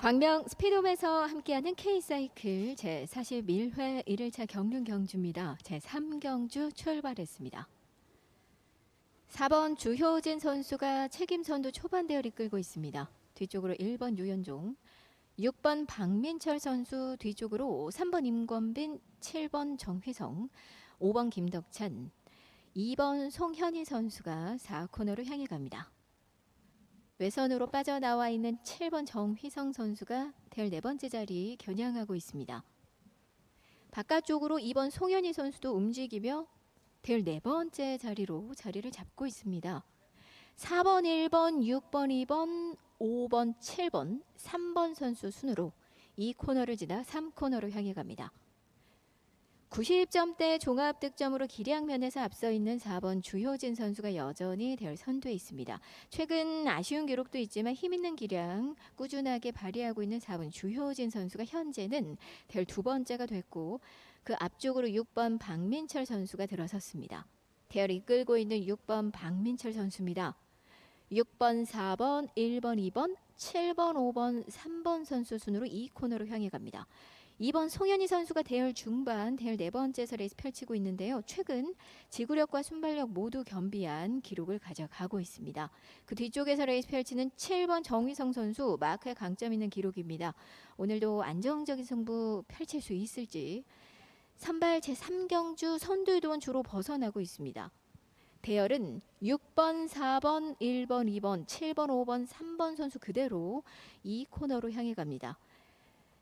광명 스피드홈에서 함께하는 K사이클 제41회 1일차 경륜 경주입니다. 제3경주 출발했습니다. 4번 주효진 선수가 책임 선두 초반 대열 이끌고 있습니다. 뒤쪽으로 1번 유현종, 6번 박민철 선수 뒤쪽으로 3번 임권빈, 7번 정휘성, 5번 김덕찬, 2번 송현희 선수가 4코너로 향해 갑니다. 외선으로 빠져나와 있는 7번 정휘성 선수가 대열 네 번째 자리 겨냥하고 있습니다. 바깥쪽으로 2번 송현희 선수도 움직이며 대열 네 번째 자리로 자리를 잡고 있습니다. 4번, 1번, 6번, 2번, 5번, 7번, 3번 선수 순으로 이 코너를 지나 3코너로 향해 갑니다. 90점대 종합 득점으로 기량 면에서 앞서 있는 4번 주효진 선수가 여전히 대열 선두에 있습니다. 최근 아쉬운 기록도 있지만 힘 있는 기량 꾸준하게 발휘하고 있는 4번 주효진 선수가 현재는 대열 두 번째가 됐고 그 앞쪽으로 6번 박민철 선수가 들어섰습니다. 대열 이끌고 있는 6번 박민철 선수입니다. 6번, 4번, 1번, 2번, 7번, 5번, 3번 선수 순으로 이 코너로 향해 갑니다. 2번 송현희 선수가 대열 중반, 대열 네 번째에서 레이스 펼치고 있는데요. 최근 지구력과 순발력 모두 겸비한 기록을 가져가고 있습니다. 그 뒤쪽에서 레이스 펼치는 7번 정휘성 선수 마크에 강점 있는 기록입니다. 오늘도 안정적인 승부 펼칠 수 있을지 선발 제3경주 선두유도원 주로 벗어나고 있습니다. 대열은 6번, 4번, 1번, 2번, 7번, 5번, 3번 선수 그대로 이 코너로 향해 갑니다.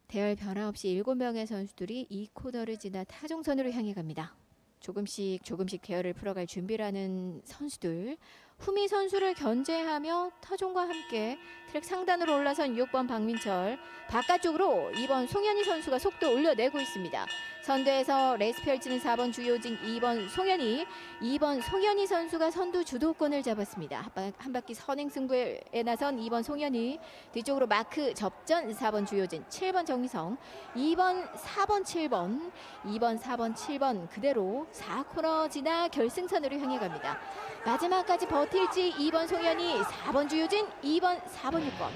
대열 변화 없이 7명의 선수들이 이 코너를 지나 타종선으로 향해 갑니다. 조금씩 조금씩 대열을 풀어갈 준비를 하는 선수들. 후미 선수를 견제하며 타종과 함께 트랙 상단으로 올라선 6번 박민철, 바깥쪽으로 2번 송현희 선수가 속도 올려내고 있습니다. 선두에서 레이스 펼치는 4번 주효진, 2번 송현희, 2번 송현희 선수가 선두 주도권을 잡았습니다. 한 바퀴 선행 승부에 나선 2번 송현희, 뒤쪽으로 마크 접전 4번 주효진, 7번 정희성, 2번, 4번, 7번, 2번, 4번, 7번 그대로 4코너 지나 결승선으로 향해 갑니다. 마지막까지 버틸지 2번 송현희, 4번 주효진, 2번, 4번 6번.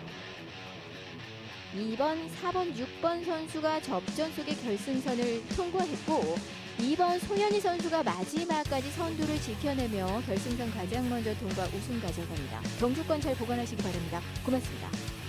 2번, 4번, 6번 선수가 접전 속의 결승선을 통과했고 2번 송현희 선수가 마지막까지 선두를 지켜내며 결승선 가장 먼저 통과 우승 가져갑니다. 경주권 잘 보관하시기 바랍니다. 고맙습니다.